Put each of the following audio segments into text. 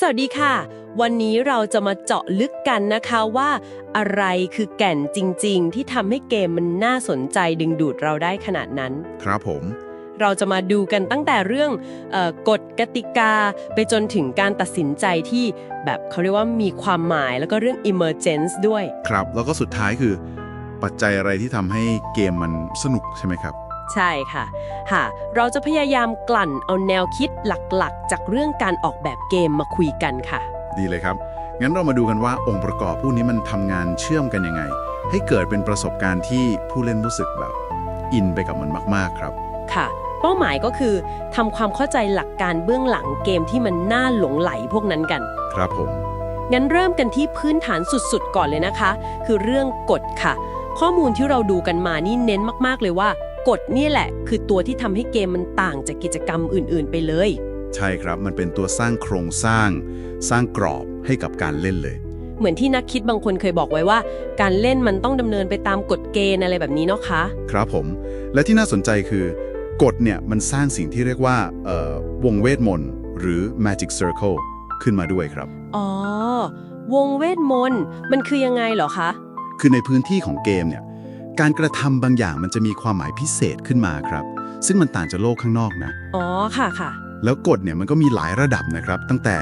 สวัสดีค่ะ วันนี้เราจะมาเจาะลึกกันนะคะว่า อะไรคือแก่นจริง ๆ ที่ทำให้เกมมันน่าสนใจดึงดูดเราได้ขนาดนั้น ครับผม เราจะมาดูกันตั้งแต่เรื่องเออกฎกติกา ไปจนถึงการตัดสินใจที่แบบเขาเรียกว่ามีความหมายแล้วก็เรื่อง emergence ด้วย ครับ แล้วก็สุดท้ายคือ ปัจจัยอะไรที่ทำให้เกมมันสนุกใช่ไหมครับ ใช่ค่ะค่ะ เราจะพยายามกลั่นเอาแนวคิดหลักๆ จากเรื่องการออกแบบเกมมาคุยกันค่ะ ดีเลยครับ งั้นเรามาดูกันว่าองค์ประกอบพวกนี้มันทำงานเชื่อมกันยังไง ให้เกิดเป็นประสบการณ์ที่ผู้เล่นรู้สึกแบบอินไปกับมันมากๆครับ ค่ะ เป้าหมายก็คือทำความเข้าใจหลักการเบื้องหลังเกมที่มันน่าหลงไหลพวกนั้นกัน ครับผม งั้นเริ่มกันที่พื้นฐานสุดๆ ก่อนเลยนะคะ คือเรื่องกฎค่ะ ข้อมูลที่เราดูกันมานี่เน้นมากๆเลยว่า กฎนี่แหละ คือตัวที่ทำให้เกมมันต่างจากกิจกรรมอื่น ๆ ไปเลย ใช่ครับมันเป็นตัวสร้างโครงสร้าง สร้างกรอบให้กับการเล่นเลย เหมือนที่นักคิดบางคนเคยบอกไว้ว่า การเล่นมันต้องดำเนินไปตามกฎเกณฑ์อะไรแบบนี้เนาะคะ ครับผม และที่น่าสนใจคือกฎเนี่ยมันสร้างสิ่งที่เรียกว่าเอ่อวงเวทมนต์หรือ magic circle ขึ้นมาด้วยครับ อ๋อ วงเวทมนต์มันคือยังไงเหรอคะ คือในพื้นที่ของเกมเนี่ย การกระทำบางอย่างมันจะมีความหมายพิเศษขึ้นมาครับ ซึ่งมันต่างจากโลกข้างนอกนะ อ๋อ ค่ะค่ะ แล้วกฎเนี่ยมันก็มีหลายระดับนะครับ ตั้งแต่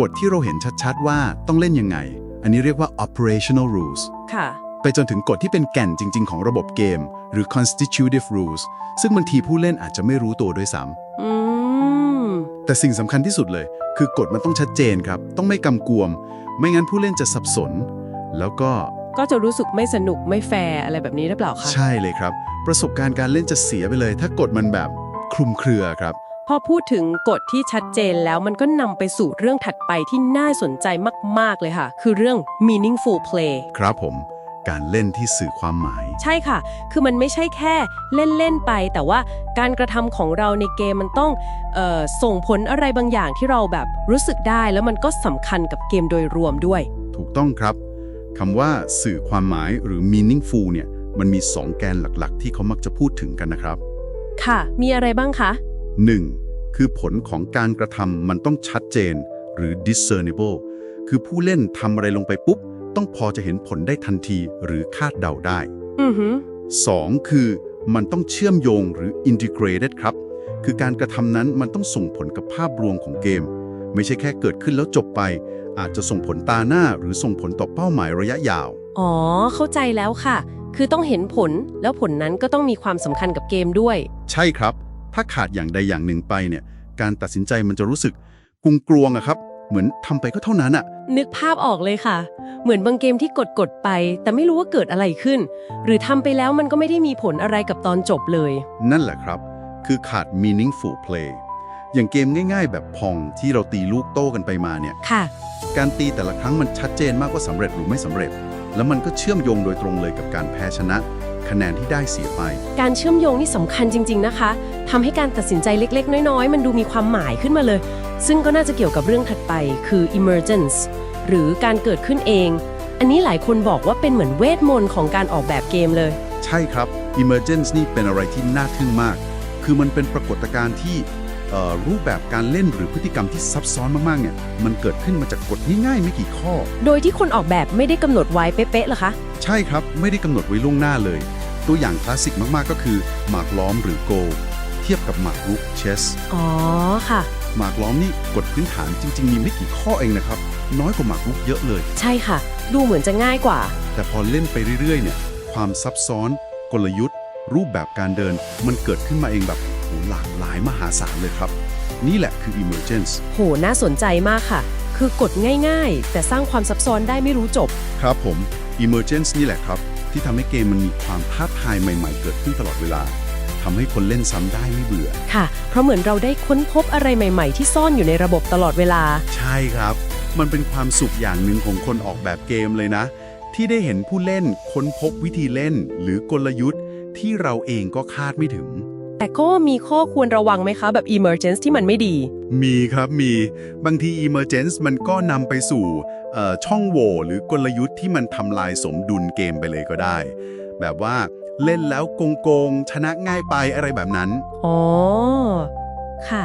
กฎที่เราเห็นชัดๆ ว่าต้องเล่นยังไง อันนี้เรียกว่า operational rules ค่ะ ไปจนถึงกฎที่เป็นแก่นจริง ๆ ของระบบเกม หรือ constitutive rules ซึ่งบางทีผู้เล่นอาจจะไม่รู้ตัวด้วยซ้อืมำแต่สิ่งสำคัญที่สุดเลย คือกฎมันต้องชัดเจนครับ ต้องไม่กำกวม ไม่งั้นผู้เล่นจะสับสน แล้วก็ ก็จะรู้สึกไม่สนุกไม่แฟร์อะไรแบบนี้หรือเปล่าคะใช่เลยครับ ประสบการณ์การเล่นจะเสียไปเลย ถ้ากฎมันแบบคลุมเครือครับ พอพูดถึงกฎที่ชัดเจนแล้วมันก็นำไปสู่เรื่องถัดไปที่น่าสนใจมาก ๆ เลยค่ะ คือเรื่อง meaningful play ครับผมการเล่นที่สื่อความหมาย ใช่ค่ะ คือมันไม่ใช่แค่เล่นๆไป แต่ว่าการกระทำของเราในเกมมันต้องเออส่งผลอะไรบางอย่างที่เราแบบรู้สึกได้ แล้วมันก็สำคัญกับเกมโดยรวมด้วย ถูกต้องครับ คำว่าสื่อความหมายหรือ meaningful เนี่ยมันมี 2 แกนหลักๆ ที่เขามักจะพูดถึงกันนะครับ ค่ะ มีอะไรบ้างคะ 1. คือผลของการกระทำมันต้องชัดเจน หรือ discernible คือผู้เล่นทำอะไรลงไปปุ๊บ ต้องพอจะเห็นผลได้ทันทีหรือคาดเดาได้ อือหือ 2. คือมันต้องเชื่อมโยงหรือ integrated ครับ คือการกระทำนั้นมันต้องส่งผลกับภาพรวมของเกม ไม่ใช่แค่เกิดขึ้นแล้วจบไป อาจจะส่งผลตาหน้าหรือส่งผลต่อเป้าหมายระยะยาว อ๋อ เข้าใจแล้วค่ะ คือต้องเห็นผล แล้วผลนั้นก็ต้องมีความสำคัญกับเกมด้วย ใช่ครับ ถ้าขาดอย่างใดอย่างหนึ่งไปเนี่ย การตัดสินใจมันจะรู้สึกกรุงกลวงอะครับ เหมือนทำไปก็เท่านั้นอะนึกภาพออกเลยค่ะ เหมือนบางเกมที่กดกดๆไป แต่ไม่รู้ว่าเกิดอะไรขึ้น หรือทำไปแล้วมันก็ไม่ได้มีผลอะไรกับตอนจบเลย นั่นแหละครับ คือขาด meaningful play อย่างเกมง่ายๆ แบบพองที่เราตีลูกโต้กันไปมาเนี่ย ค่ะ การตีแต่ละครั้งมันชัดเจนมากว่าสำเร็จหรือไม่สำเร็จ แล้วมันก็เชื่อมโยงโดยตรงเลยกับการแพ้ชนะ คะแนนที่ได้เสียไป การเชื่อมโยงนี่สำคัญจริง ๆนะคะทำให้การตัดสินใจเล็ก ๆ น้อย ๆ มันดูมีความหมายขึ้นมาเลย ซึ่งก็น่าจะเกี่ยวกับเรื่องถัดไปคือ emergence หรือการเกิดขึ้นเอง อันนี้หลายคนบอกว่าเป็นเหมือนเวทมนต์ของการออกแบบเกมเลย ใช่ครับ emergence นี่เป็นอะไรที่น่าทึ่งมาก คือมันเป็นปรากฏการณ์ที่เอ่อ รูปแบบการเล่นหรือพฤติกรรมที่ซับซ้อนมากๆเนี่ยมันเกิดขึ้นมาจากกฎง่ายๆไม่กี่ข้อ โดยที่คนออกแบบไม่ได้กำหนดไว้เป๊ะๆเหรอคะ ใช่ครับไม่ได้กำหนดไว้ล่วงหน้าเลย ตัวอย่างคลาสสิกมากๆก็คือหมากล้อมหรือโกเทียบกับหมากรุกเชสอ๋อค่ะ หมากล้อมนี่กฎพื้นฐานจริง ๆ มีไม่กี่ข้อเองนะครับ น้อยกว่าหมากรุกเยอะเลย ใช่ค่ะ ดูเหมือนจะง่ายกว่า แต่พอเล่นไปเรื่อยๆเนี่ยความซับซ้อน กลยุทธ์ รูปแบบการเดิน มันเกิดขึ้นมาเองแบบโห หลากหลายมหาศาลเลยครับ นี่แหละคือ emergence โห น่าสนใจมากค่ะ คือกดง่ายๆ แต่สร้างความซับซ้อนได้ไม่รู้จบ ครับผม emergence นี่แหละครับ ที่ทำให้เกมมันมีความท้าทายใหม่ ๆ เกิดขึ้นตลอดเวลาทำให้คนเล่นซ้ำได้ไม่เบื่อ ค่ะ เพราะเหมือนเราได้ค้นพบอะไรใหม่ ๆ ที่ซ่อนอยู่ในระบบตลอดเวลา ใช่ครับ มันเป็นความสุขอย่างหนึ่งของคนออกแบบเกมเลยนะ ที่ได้เห็นผู้เล่นค้นพบวิธีเล่น หรือกลยุทธ์ที่เราเองก็คาดไม่ถึง แต่ก็มีข้อควรระวังไหมคะแบบ emergence ที่มันไม่ดี มีครับมีบางที emergence มันก็นำไปสู่เอ่อช่องโหว่หรือกลยุทธ์ที่มันทำลายสมดุลเกมไปเลยก็ได้ แบบว่าเล่นแล้วโกงโกงๆชนะง่ายไปอะไรแบบนั้น อ๋อ ค่ะ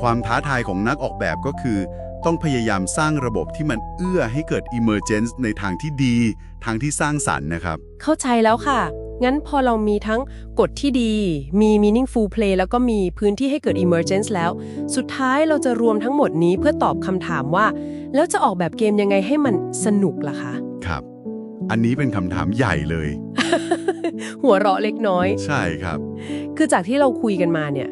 ความท้าทายของนักออกแบบก็คือ ต้องพยายามสร้างระบบที่มันเอื้อให้เกิด emergence ในทางที่ดี ทางที่สร้างสรรค์นะครับ เข้าใจแล้วค่ะ งั้นพอเรามีทั้งกฎที่ดี มี meaningful play แล้วก็มีพื้นที่ให้เกิด emergence แล้ว สุดท้ายเราจะรวมทั้งหมดนี้เพื่อตอบคำถามว่า แล้วจะออกแบบเกมยังไงให้มันสนุกล่ะคะ ครับ อันนี้เป็นคำถามใหญ่เลย หัวเราะเล็กน้อย ใช่ครับ คือจากที่เราคุยกันมาเนี่ย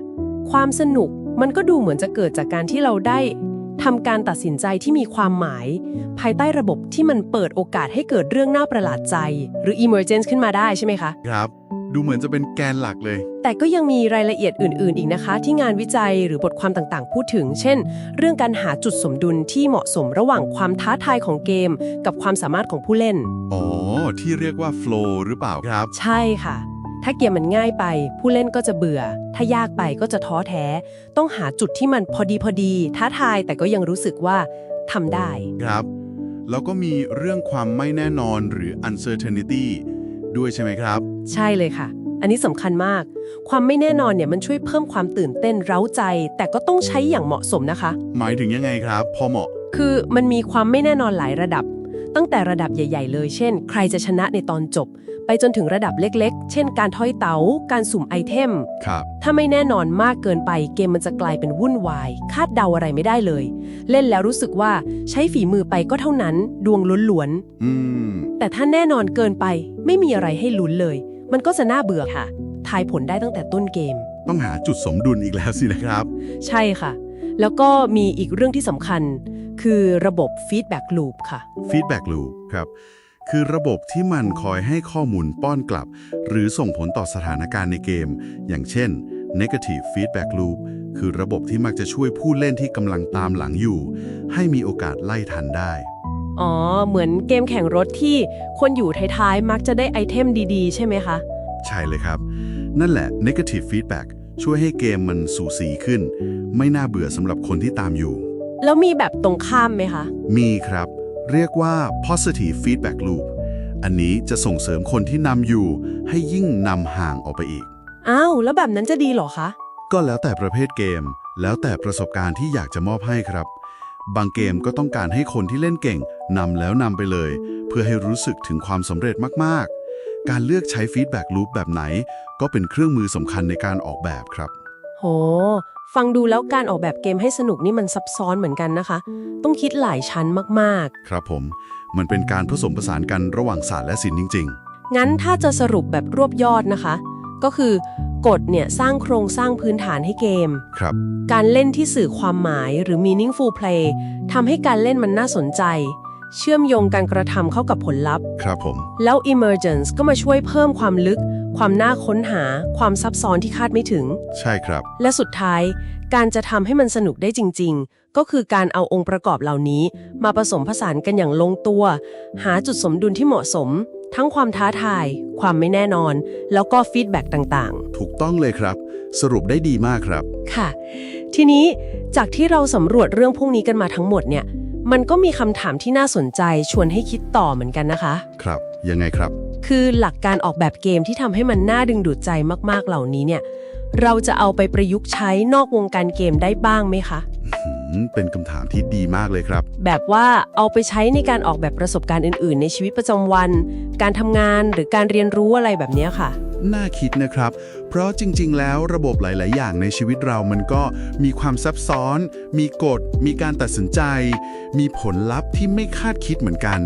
ความสนุกมันก็ดูเหมือนจะเกิดจากการที่เราได้ ทำการตัดสินใจที่มีความหมาย ภายใต้ระบบที่มันเปิดโอกาสให้เกิดเรื่องน่าประหลาดใจ หรือ emergence ขึ้นมาได้ใช่ไหมคะ ครับ ดูเหมือนจะเป็นแกนหลักเลย แต่ก็ยังมีรายละเอียดอื่น ๆ อีกนะคะ ที่งานวิจัยหรือบทความต่างๆ พูดถึง เช่น เรื่องการหาจุดสมดุลที่เหมาะสมระหว่างความท้าทายของเกม กับความสามารถของผู้เล่น อ๋อ ที่เรียกว่า flow หรือเปล่าครับ ใช่ค่ะ ถ้าเกมมันง่ายไป ผู้เล่นก็จะเบื่อ ถ้ายากไปก็จะท้อแท้ ต้องหาจุดที่มันพอดีพอดี ท้าทายแต่ก็ยังรู้สึกว่าทำได้ ครับ แล้วก็มีเรื่องความไม่แน่นอนหรือ uncertainty ด้วยใช่ไหมครับ ใช่เลยค่ะ อันนี้สำคัญมาก ความไม่แน่นอนเนี่ยมันช่วยเพิ่มความตื่นเต้นเร้าใจ แต่ก็ต้องใช้อย่างเหมาะสมนะคะ หมายถึงยังไงครับ พอเหมาะ คือมันมีความไม่แน่นอนหลายระดับ ตั้งแต่ระดับใหญ่ ๆ เลย เช่น ใครจะชนะในตอนจบ ไปจนถึงระดับเล็กๆ เช่นการทอยเตา๋า การสุ่มไอเทม ครับ ถ้าไม่แน่นอนมากเกินไปเกมมันจะกลายเป็นวุ่นวาย คาดเดาอะไรไม่ได้เลย เล่นแล้วรู้สึกว่าใช้ฝีมือไปก็เท่านั้น ดวงล้วนอืม ๆ แต่ถ้าแน่นอนเกินไปไม่มีอะไรให้ลุ้นเลย มันก็จะน่าเบื่อค่ะ ทายผลได้ตั้งแต่ต้นเกม ต้องหาจุดสมดุลอีกแล้วสินะครับ ใช่ค่ะ แล้วก็มีอีกเรื่องที่สำคัญ คือระบบ feedback loop ค่ะ feedback loop ครับ คือระบบที่มันคอยให้ข้อมูลป้อนกลับ หรือส่งผลต่อสถานการณ์ในเกม อย่างเช่น negative feedback loop คือระบบที่มักจะช่วยผู้เล่นที่กำลังตามหลังอยู่ ให้มีโอกาสไล่ทันได้ อ๋อ เหมือนเกมแข่งรถที่คนอยู่ท้ายๆ มักจะได้ไอเทมดีๆ ใช่ไหมคะ ใช่เลยครับ นั่นแหละ negative feedback ช่วยให้เกมมันสูสีขึ้น ไม่น่าเบื่อสำหรับคนที่ตามอยู่ แล้วมีแบบตรงข้ามไหมคะ มีครับ เรียกว่า positive feedback loop อันนี้จะส่งเสริมคนที่นำอยู่ ให้ยิ่งนำห่างออกไปอีก อ้าว แล้วแบบนั้นจะดีเหรอคะ ก็แล้วแต่ประเภทเกม แล้วแต่ประสบการณ์ที่อยากจะมอบให้ครับ บางเกมก็ต้องการให้คนที่เล่นเก่งนำแล้วนำไปเลย เพื่อให้รู้สึกถึงความสำเร็จมากๆ การเลือกใช้ฟีดแบ็กลูปแบบไหน ก็เป็นเครื่องมือสำคัญในการออกแบบครับ โห ฟังดูแล้วการออกแบบเกมให้สนุกนี่มันซับซ้อนเหมือนกันนะคะ ต้องคิดหลายชั้นมากครับผม มันเป็นการผสมผสานกันระหว่างศาสตร์และศิลป์จริงๆงั้นถ้าจะสรุปแบบรวบยอดนะคะ ก็คือกฎเนี่ยสร้างโครงสร้างพื้นฐานให้เกม ๆ ครับ การเล่นที่สื่อความหมายหรือ meaningful play ทำให้การเล่นมันน่าสนใจ เชื่อมโยงการกระทำเข้ากับผลลัพธ์ ครับผม แล้ว emergence ก็มาช่วยเพิ่มความลึก ความน่าค้นหา ความซับซ้อนที่คาดไม่ถึง ใช่ครับ และสุดท้าย การจะทำให้มันสนุกได้จริง ๆ ก็คือการเอาองค์ประกอบเหล่านี้ มาผสมผสานกันอย่างลงตัว หาจุดสมดุลที่เหมาะสม ทั้งความท้าทาย ความไม่แน่นอน แล้วก็ฟีดแบ็กต่างๆ ถูกต้องเลยครับ สรุปได้ดีมากครับ ค่ะ ทีนี้จากที่เราสำรวจเรื่องพวกนี้กันมาทั้งหมดเนี่ย มันก็มีคำถามที่น่าสนใจชวนให้คิดต่อเหมือนกันนะคะ ครับ ยังไงครับ คือหลักการออกแบบเกมที่ทำให้มันน่าดึงดูดใจมากๆเหล่านี้เนี่ยเราจะเอาไปประยุกต์ใช้นอกวงการเกมได้บ้างไหมคะอืมเป็นคำถามที่ดีมากเลยครับ แบบว่าเอาไปใช้ในการออกแบบประสบการณ์อื่น ๆ ในชีวิตประจำวัน การทำงานหรือการเรียนรู้อะไรแบบเนี้ยค่ะ น่าคิดนะครับ เพราะจริง ๆ แล้วระบบหลาย ๆ อย่างในชีวิตเรามันก็มีความซับซ้อน มีกฎ มีการตัดสินใจ มีผลลัพธ์ที่ไม่คาดคิดเหมือนกัน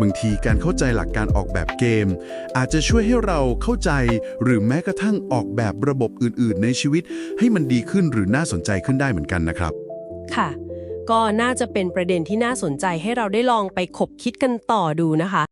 บางทีการเข้าใจหลักการออกแบบเกม อาจจะช่วยให้เราเข้าใจหรือแม้กระทั่งออกแบบระบบอื่น ๆ ในชีวิต ให้มันดีขึ้นหรือน่าสนใจขึ้นได้เหมือนกันนะครับ ค่ะ ก็น่าจะเป็นประเด็นที่น่าสนใจให้เราได้ลองไปขบคิดกันต่อดูนะคะ